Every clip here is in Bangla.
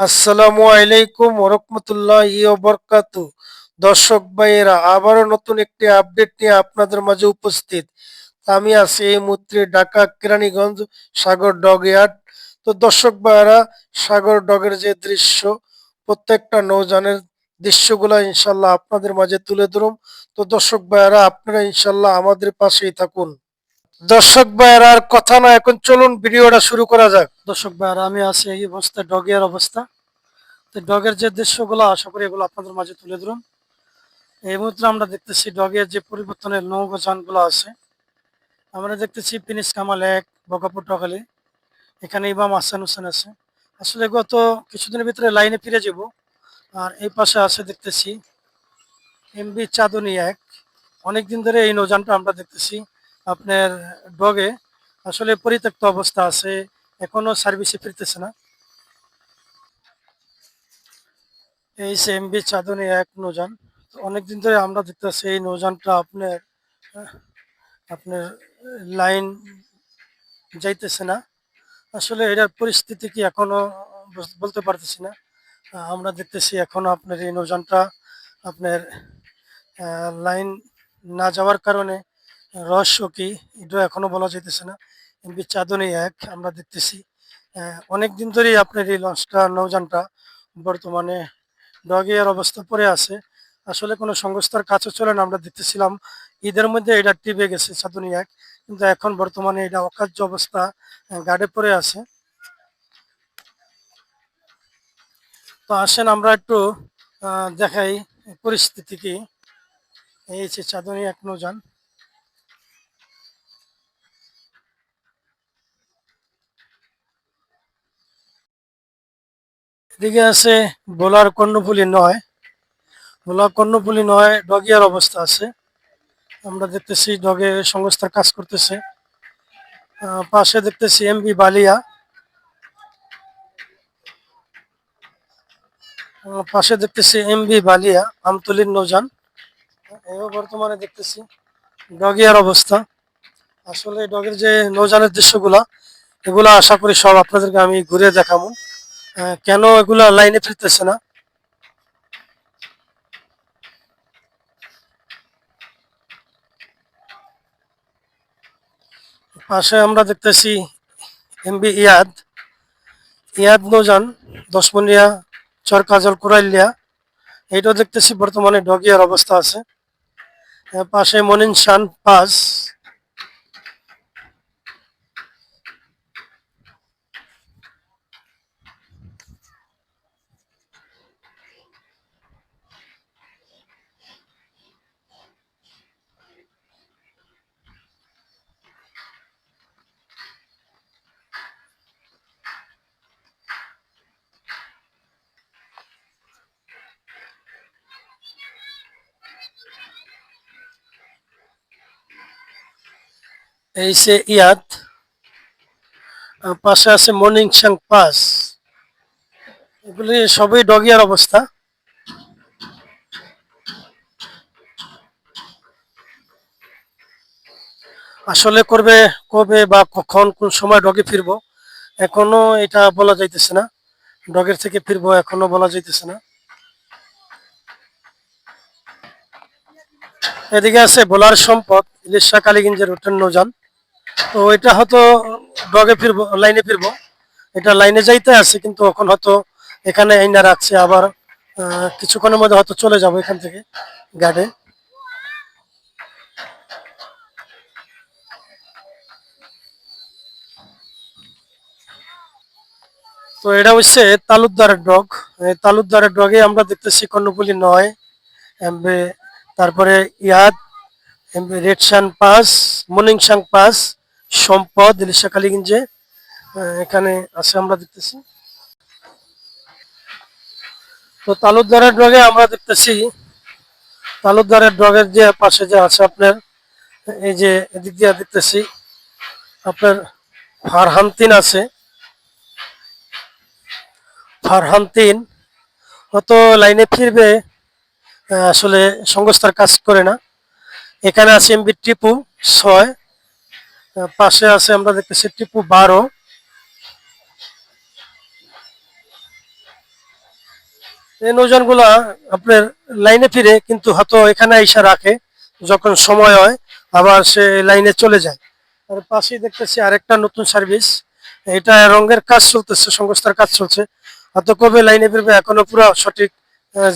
আসসালামু আলাইকুম ওরহমতুল্লাহ বরকাতু। দর্শক ভাইয়েরা, আবারও নতুন একটি আপডেট নিয়ে আপনাদের মাঝে উপস্থিত। আমি আছি এই মুহূর্তে ঢাকা কেরানীগঞ্জ সাগর ডগ ইয়ার্ড। তো দর্শক ভাইয়েরা, সাগর ডগের যে দৃশ্য, প্রত্যেকটা নৌযানের দৃশ্যগুলো ইনশাল্লাহ আপনাদের মাঝে তুলে ধরুন তো দর্শক ভাইয়েরা, আপনারা ইনশাল্লাহ আমাদের পাশেই থাকুন। দর্শক ভাইয়েরা আর কথা না এখন চলুন ভিডিওটা শুরু করা যাক। দর্শক ভাইয়েরা, আমি আছি এই অবস্থায় ডগিয়ার অবস্থা। তো ডগের যে দৃশ্যগুলো, আশা করি এগুলো আপনাদের মাঝে তুলে ধরুন। এই মুহূর্তে আমরা দেখতেছি ডগের যে পরিবর্তনের নৌযানগুলো আছে। আমরা দেখতেছি পিনিস কামাল এক, বকাপুর টকালি এখানে ইমাম আসান হোসেন আছে। আসলে গত কিছুদিনের ভিতরে লাইনে ফিরে যাব। আর এই পাশে আছে দেখতেছি এমবি চাঁদনি এক। অনেকদিন ধরে এই নৌযানটা আমরা দেখতেছি। আপনার ডগে আসলে পরিত্যক্ত অবস্থা আছে, এখনও সার্ভিসে ফিরতেছে না। এই সে এমবি চাঁদনি এক নৌযান। তো অনেকদিন ধরে আমরা দেখতেছি এই নৌযানটা আপনার আপনার লাইন যাইতেছে না। আসলে এটার পরিস্থিতি কি এখনও বলতে পারতেছি না। আমরা দেখতেছি এখনও আপনার এই নৌযানটা আপনার লাইন না যাওয়ার কারণে রহস্য কি? এটা এখনও বলা যাইতেছে না। এমবি চাঁদনি এক আমরা দেখতেছি। আহ, অনেকদিন ধরেই আপনার এই লঞ্চটা নৌযানটা বর্তমানে ডগিয়ার অবস্থা পড়ে আছে। আসলে কোনো সংস্থার কাছে চলে না আমরা দেখতেছিলাম। ঈদের মধ্যে এটা টিপে গেছে চাঁদনি এক কিন্তু এখন বর্তমানে এটা অকার্য অবস্থা গাড়ে পড়ে আছে। তো আসেন আমরা একটু দেখাই পরিস্থিতি কি। এই হচ্ছে চাঁদনি এক নৌযান। এদিকে আছে বোলার কর্ণফুলি নয়। বোলার কর্ণফুলি নয়, ডগিয়ার অবস্থা আছে। আমরা দেখতেছি ডগে সংস্থার কাজ করতেছে। পাশে দেখতেছি এমবি বালিয়া। পাশে দেখতেছি এমবি বালিয়া, আমতলির নৌযান। এও বর্তমানে দেখতেছি ডগিয়ার অবস্থা। আসলে ডগের যে নৌযানের দৃশ্যগুলা, এগুলা আশা করি সব আপনাদেরকে আমি ঘুরে দেখাবো কেন এগুলা লাইনে ফিরতেছে না? পাশে আমরা দেখতেছি এমবি ইয়াদ। ইয়াদ নৌযান দশমনিয়া, চরকাজল, কুরাইলিয়া। এইটাও দেখতেছি বর্তমানে ডগিয়ার অবস্থা আছে। পাশে মনিন শান পাস। এই সে ইয়াদ পাশে আছে মর্নিং শ্যাং পাস। এগুলি সবই ডগিয়ার অবস্থা। আসলে করবে, কবে বা কখন, কোন সময় ডগে ফিরবো, এখনও এটা বলা যাইতেছে না। ডগের থেকে ফিরবো এখনও বলা যাইতেছে না। এদিকে আছে বোলার সম্পদ, ইলিশা কালীগঞ্জের হোটেল নৌযান তো এটা হয়তো ডগে ফিরবো লাইনে ফিরবো। এটা লাইনে যাইতে আছে, কিন্তু এখন হয়তো এখানে আইনা রাখছে, আবার কিছুক্ষণের মধ্যে হয়তো চলে যাব এখান থেকে গার্ডে তো এটা হচ্ছে তালুকদারের ডগ এই তালুকদারের ডগে আমরা দেখতেছি কর্ণপুলি নয়, এমবে তারপরে ইয়াদ, এমবে রেডশান পাস মনিংসাং পাস সম্পদ ইলিশা কালীগঞ্জে এখানে আছে আমরা দেখতেছি। তো তালুকদারের ডগে আমরা দেখতেছি, তালুকদারের ডগের যে পাশে যে আছে আপনার, এই যে এদিক দিয়ে দেখতেছি, আপনার ফারহান তিন আছে। ফারহান তিন হয়তো লাইনে ফিরবে আসলে সংস্থার কাজ করে না। এখানে আছে এমবি টিপু ছয়। পাশে আছে আমরা দেখতেছি টিপু বারো। এই নৌযানগুলা আপনার লাইনে ফিরে কিন্তু হয়তো এখানে আইসা রাখে, যখন সময় হয়, আবার সে লাইনে চলে যায়। আর পাশেই দেখতেছি আরেকটা নতুন সার্ভিস। এটা রঙের কাজ চলতেছে, সংস্থার কাজ চলছে। হয়তো কবে লাইনে ফিরবে এখনও পুরো সঠিক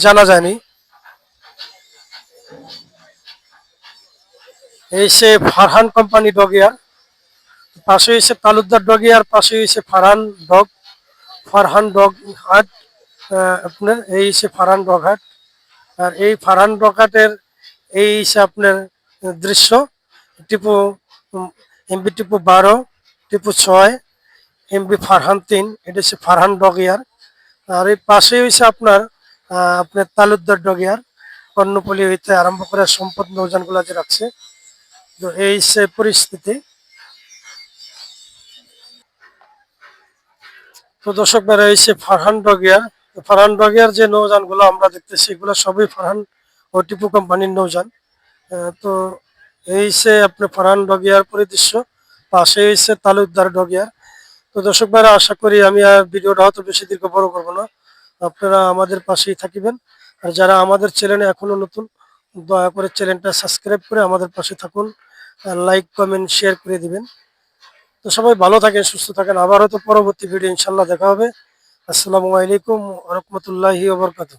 জানা যায়নি। এই সে ফারহান কোম্পানি ডগিয়ার। পাশে হয়েছে তালুকদার ডগিয়ার পাশে হয়েছে ফারহান ডগ। ফারহান ডগ হাট আপনার এই সে ফারহান ডগ হাট। আর এই ফারহান ডগ হাটের এই সে আপনার দৃশ্য। টিপু এমবি টিপু বারো, টিপু ছয় এমবি ফারহান তিন, এটা হচ্ছে ফারহান ডগিয়ার আর এই পাশে হয়েছে আপনার আপনার তালুকদার ডগিয়ার কর্ণপল্লী হইতে আরম্ভ করে সম্পদ নৌযানগুলো যে রাখছে। তো এই সে পরিস্থিতি। তো দর্শক বেড়া হয়েছে ফারহান ডগিয়ার ফারহান ডগিয়ার যে নৌযানগুলো আমরা দেখতেছি, এগুলো সবই ফারহান ও টিপু কোম্পানির নৌযান। তো এই সে আপনার ফারহান ডগিয়ার পরিদৃশ্য, পাশে হয়েছে তালুকদার ডগিয়ার তো দর্শক ভাইরা, আশা করি আমি আর ভিডিওটা হয়তো বেশি দীর্ঘ বড় করব না। আপনারা আমাদের পাশেই থাকিবেন। আর যারা আমাদের চ্যানেলে এখনও নতুন, দয়া করে চ্যানেলটা সাবস্ক্রাইব করে আমাদের পাশে থাকুন। লাইক, কমেন্ট, শেয়ার করে দিবেন। তো সবাই ভালো থাকেন, সুস্থ থাকেন। আবারও তো পরবর্তী ভিডিও ইনশাল্লাহ দেখা হবে। আসসালামু আলাইকুম রহমতুল্লাহি ওবরকাতুহ